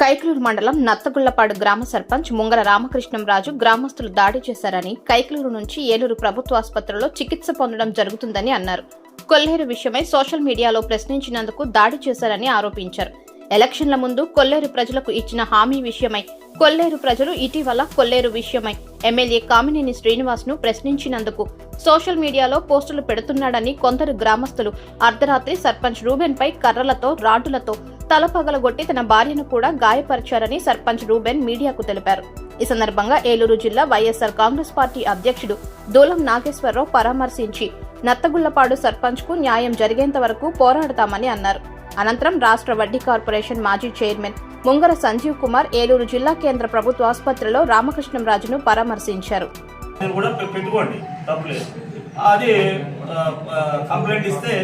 కైకలూరు మండలం నత్తగుళ్ళపాడు గ్రామ సర్పంచ్ ముంగల రామకృష్ణంరాజు గ్రామస్తులు దాడి చేశారని కైకలూరు నుంచి ఏలూరు ప్రభుత్వ ఆసుపత్రిలో చికిత్స పొందడం జరుగుతుందని అన్నారు. కొల్లేరు విషయమై సోషల్ మీడియాలో ప్రశ్నించినందుకు దాడి చేశారని ఆరోపించారు. ఎలక్షన్ల ముందు కొల్లేరు ప్రజలకు ఇచ్చిన హామీ విషయమై కొల్లేరు ప్రజలు ఇటీవల కొల్లేరు విషయమై ఎమ్మెల్యే కామినేని శ్రీనివాస్ను ప్రశ్నించినందుకు సోషల్ మీడియాలో పోస్టులు పెడుతున్నాడని కొందరు గ్రామస్తులు అర్ధరాత్రి సర్పంచ్ రూబెన్ పై కర్రలతో రాడ్డులతో తల పగలగొట్టి తన భార్యను కూడా గాయపరిచారని సర్పంచ్ రూబెన్ మీడియాకు తెలిపారు. ఈ సందర్భంగా ఏలూరు జిల్లా వైఎస్ఆర్ కాంగ్రెస్ పార్టీ అధ్యక్షుడు దూలం నాగేశ్వరరావు పరామర్శించి నత్తగుళ్ళపాడు సర్పంచ్కు న్యాయం జరిగేంత వరకు పోరాడతామని అన్నారు. అనంతరం రాష్ట్ర వడ్డీ కార్పొరేషన్ మాజీ చైర్మన్ ముంగర సంజీవ్ కుమార్ ఏలూరు జిల్లా కేంద్ర ప్రభుత్వ ఆసుపత్రిలో రామకృష్ణంరాజును పరామర్శించారు. కూడా పెట్టుకోండి అది కంప్లైంట్ ఇస్తే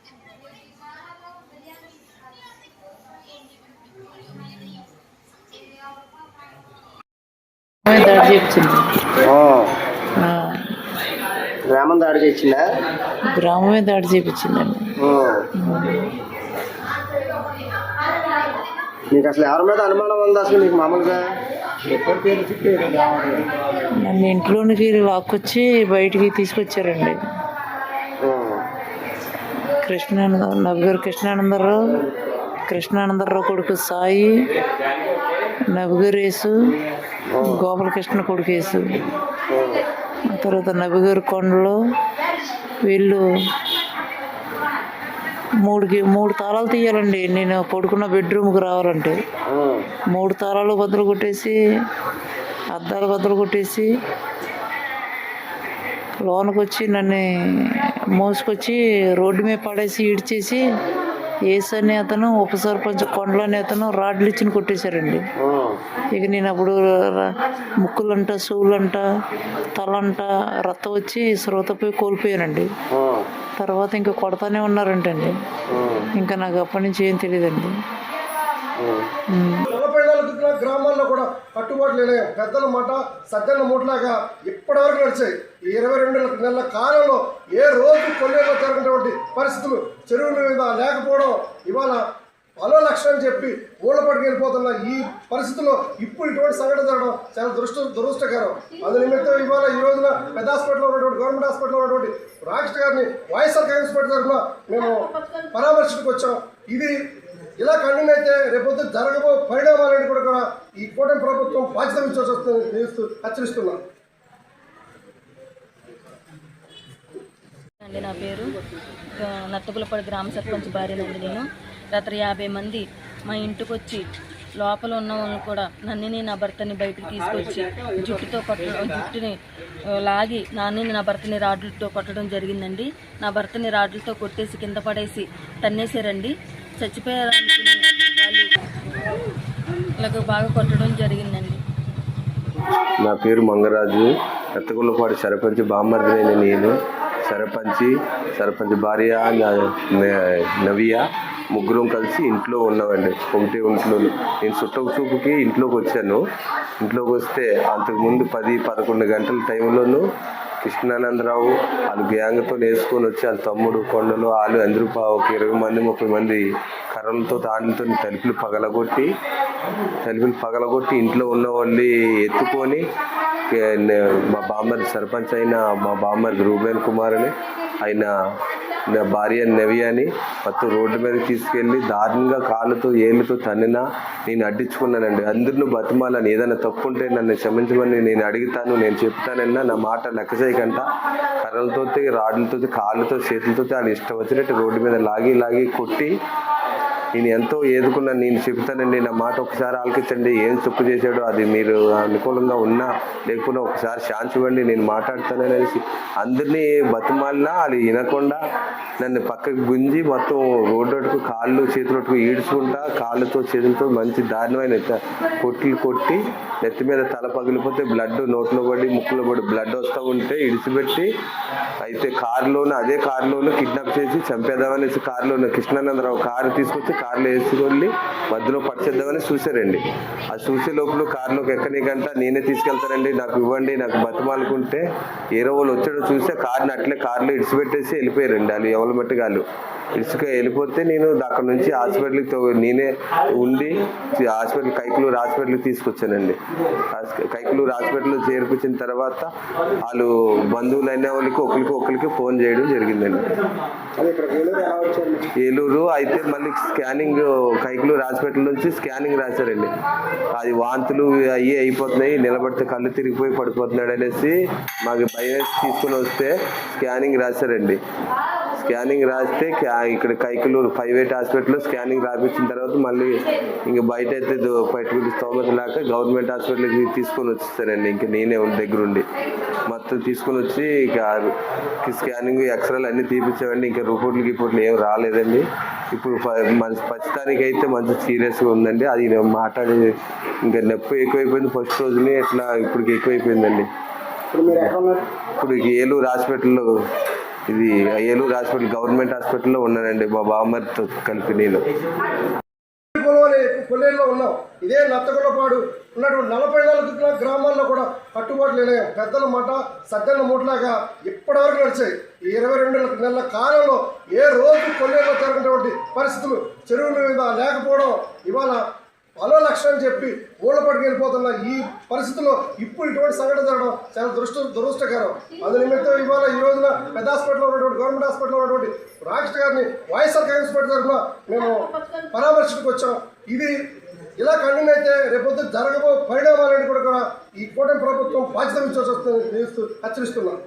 చేయించింది గ్రామం దాడి గ్రామమే దాడి చేయించిందండి నీకు అసలు ఎవరి మీద అనుమానం ఉంది అసలు నీకు మామూలుగా? నన్ను ఇంట్లోనికి లాక్కొచ్చి బయటికి తీసుకొచ్చారండి. కృష్ణానంద నవ్వుగారు కృష్ణానందరావు కృష్ణానందరావు కొడుకు సాయి నవ్వుగారేసు గోపాలకృష్ణ కొడుకేసు. తర్వాత నవ్వుగారు కొండలో వీళ్ళు మూడుకి మూడు తాళాలు తీయాలండి. నేను పడుకున్న బెడ్రూమ్కి రావాలంటే. మూడు తాళాలు బద్దలు కొట్టేసి అద్దాలు బద్దలు కొట్టేసి లోనకొచ్చి నన్ను మోసుకొచ్చి రోడ్డు మీద పడేసి ఈడ్చేసి ఏసు అనే అతను ఉప సర్పంచ్ కొండలు అతను రాడ్లు ఇచ్చి కొట్టేశారండి. ఇక నేను అప్పుడు ర- ముక్కులంట చెవులంట తలంట రక్తం వచ్చి శ్రోతపోయి కోల్పోయానండి. తర్వాత ఇంకా కొడతానే ఉన్నారంటండి. ఇంకా నాకు అప్పటి నుంచి ఏం తెలియదండి. గ్రామాల్లో కూడా కట్టుబాట్లు లేనాయి పెద్దల మాట సజ్జల మూటలాగా ఇప్పటివరకు నడిచాయి. ఇరవై రెండు నెలల కాలంలో ఏ రోజు కొన్నేళ్ళు జరిగినటువంటి పరిస్థితులు చెరువుల మీద లేకపోవడం ఇవాళ పలో లక్ష్యం అని చెప్పి ఊళ్ళ పట్టుకు వెళ్ళిపోతున్న ఈ పరిస్థితుల్లో ఇప్పుడు ఇటువంటి సంఘటన జరగడం చాలా దురష్ట దురదృష్టకరం. అందు నిమిత్తం ఇవాళ ఈ రోజున పెద్ద హాస్పిటల్లో ఉన్నటువంటి గవర్నమెంట్ హాస్పిటల్లో ఉన్నటువంటి రాష్ట్ర గారిని వైఎస్ఆర్ కాంగ్రెస్ పార్టీ తరఫున మేము పరామర్శకు వచ్చాం. ఇది ఇలా కంటిన్యూ అయితే రేపొద్దు జరగబో పరిణామాలని కూడా కూడా ఈ కూటమి ప్రభుత్వం బాధ్యత వహించాల్సి వస్తుంది తెలుస్తూ హెచ్చరిస్తున్నాం అండి నా పేరు. ఆ, నత్తగులపాడు గ్రామ సర్పంచ్ భార్యనండి నేను. రాత్రి యాభై మంది మా ఇంటికి వచ్చి లోపల ఉన్న వాళ్ళు కూడా నన్నుని నా భర్తని బయటకు తీసుకొచ్చి జుట్టుతో కొట్టడం జుట్టుని లాగి నాన్నని నా భర్తని రాడ్లతో కొట్టడం జరిగిందండి. నా భర్తని రాడ్లతో కొట్టేసి కింద పడేసి తన్నేశారండి. చచ్చిపోయారు. అనుకుని బాగా కొట్టడం జరిగిందండి. నా పేరు మంగరాజు. ఎత్తగుల్లపాడు సరపంచి బామ్మర్దినైన నేను. సర్పంచి సర్పంచి భార్య నా- నవ్య ముగ్గురం కలిసి ఇంట్లో ఉన్నామండి. ఒకటే ఇంట్లో నేను చుట్టకు చూపుకి ఇంట్లోకి వచ్చాను. ఇంట్లోకి వస్తే అంతకుముందు పది పదకొండు గంటల టైంలోనూ కృష్ణానందరావు వాళ్ళు గ్యాంగ్తో వేసుకొని వచ్చి వాళ్ళ తమ్ముడు కొండలు వాళ్ళు అందరూ పా- ఒక ఇరవై మంది ముప్పై మంది కర్రలతో తాళ్ళతో తలుపులు పగలగొట్టి తలుపులు పగలగొట్టి ఇంట్లో ఉన్న వాళ్ళు ఎత్తుకొని మా బామ్మర్ సర్పంచ్ అయిన మా బామ్మర్ రూబేన్ కుమార్ అని ఆయన నా భార్య నవి అని మొత్తం రోడ్డు మీద తీసుకెళ్ళి దారుణంగా కాళ్ళతో ఏళ్ళతో తన్నినా నేను అడ్డించుకున్నానండి. అందరిని బతిమాలని ఏదైనా తప్పు ఉంటే నన్ను క్షమించమని నేను అడుగుతాను నేను చెప్తానన్నా నా మాట లెక్క చేయకంట. కర్రలతో రాడ్లతో కాళ్ళతో చేతులతో వాళ్ళు ఇష్టం వచ్చినట్టు రోడ్డు మీద లాగి లాగి కొట్టి నేను ఎంతో ఏదుకున్నా నేను చెప్తానండి నా మాట ఒకసారి ఆలకించండి ఏం తప్పు చేశాడో అది మీరు అనుకూలంగా ఉన్నా లేకుండా ఒకసారి శాంతి ఇవ్వండి నేను మాట్లాడతాననేసి అందరినీ బతుమాలినా అది వినకుండా నన్ను పక్కకు గుంజి మొత్తం రోడ్డుకు కాళ్ళు చేతులకు ఈడ్చుకుంటా కాళ్ళతో చేతులతో మంచి దారుణమైన కొట్లు కొట్టి నెత్తి మీద తల పగిలిపోతే బ్లడ్ నోట్లో పడి ముక్కులో పడి బ్లడ్ వస్తూ ఉంటే ఇడిచిపెట్టి అయితే కారులోనే అదే కారులోనే కిడ్నాప్ చేసి చంపేద్దామనేసి కారులోనే కృష్ణానందరావు కారు తీసుకొచ్చి కార్లో వేసుకొని మధ్యలో పడిచేద్దామని చూశారండి. ఆ చూసే లోపల కారులోకి ఎక్కనికంట నేనే తీసుకెళ్తానండి నాకు ఇవ్వండి నాకు బతిమాలుకుంటే ఏ రోజులు వచ్చాడో చూస్తే కార్ని అట్లే కార్లో ఇడిచిపెట్టేసి వెళ్ళిపోయారండి వాళ్ళు ఎవరి మట్టుగాళ్ళు. ఇసుక వెళ్ళిపోతే నేను అక్కడ నుంచి హాస్పిటల్కి తో- నేనే ఉండి హాస్పిటల్ కైకులూరు హాస్పిటల్కి తీసుకొచ్చానండి. కైకులూరు హాస్పిటల్లో చేర్పించిన తర్వాత వాళ్ళు బంధువులు అయిన వాళ్ళకి ఒకరికి ఒకరికి ఫోన్ చేయడం జరిగిందండి. ఏలూరు అయితే మళ్ళీ స్కానింగ్ కైకులూరు హాస్పిటల్ నుంచి స్కానింగ్ రాశారండి. అది వాంతులు అయ్యి అయిపోతున్నాయి నిలబడితే కళ్ళు తిరిగిపోయి పడిపోతున్నాడు అనేసి మాకు భయం తీసుకుని వస్తే స్కానింగ్ రాశారండి. స్కానింగ్ రాస్తే ఇక్కడ కైకులూరు ప్రైవేట్ హాస్పిటల్లో స్కానింగ్ రాపించిన తర్వాత మళ్ళీ ఇంక బయట అయితే పెట్టుకుని స్తోమత లేక గవర్నమెంట్ హాస్పిటల్కి తీసుకొని వచ్చేసారండి ఇంక నేనే ఉన్న దగ్గర ఉండి మొత్తం తీసుకొని వచ్చి ఇక స్కానింగ్ ఎక్స్రేలు అన్నీ తీపించామండి ఇంకా రిపోర్ట్లు గిపోర్ట్లు ఏం రాలేదండి. ఇప్పుడు మన ప్రస్తుతానికి అయితే మంచి సీరియస్గా ఉందండి. అది మాట్లాడి ఇంకా నొప్పి ఎక్కువైపోయింది. ఫస్ట్ రోజునే ఇట్లా ఇప్పుడు ఎక్కువైపోయిందండి ఇప్పుడు ఏలూరు హాస్పిటల్లో ఇది ఏలూరు హాస్పిటల్ గవర్నమెంట్ హాస్పిటల్లో ఉన్నానండి. మా బామ్మతో కలిపి నేను. అనే కొల్లేరులో ఉన్నాం. ఇదే నత్తగొల్లపాడు ఉన్నటువంటి నలభై నాలుగు గ్రామాల్లో కూడా కట్టుబాట్లు లేనాయి పెద్దల మాట సద్దన్న మూటలాగా ఇప్పటివరకు నడిచాయి. ఇరవై రెండు నెలల కాలంలో ఏ రోజు కొల్లేరులో జరిగినటువంటి పరిస్థితులు చెరువుల మీద లేకపోవడం ఇవాళ పలో లక్ష్యం చెప్పి ఊళ్ళ పట్టుకెళ్ళిపోతున్న ఈ పరిస్థితుల్లో ఇప్పుడు ఇటువంటి సంఘటన జరగడం చాలా దృష్ట దురదృష్టకరం. అందు నిమిత్తం ఇవాళ ఈ రోజున పెద్ద హాస్పిటల్లో ఉన్నటువంటి గవర్నమెంట్ హాస్పిటల్లో ఉన్నటువంటి రాకేష్ గారిని వైఎస్ఆర్ కాంగ్రెస్ పార్టీ తరఫున మేము పరామర్శకు వచ్చాం. ఇది ఇలా కంటిన్యూ అయితే రేపొద్దు జరగబో పరిణామాలని కూడా ఈ కూటమి ప్రభుత్వం బాధ్యత ఇచ్చాల్సి వస్తుంది హెచ్చరిస్తున్నాం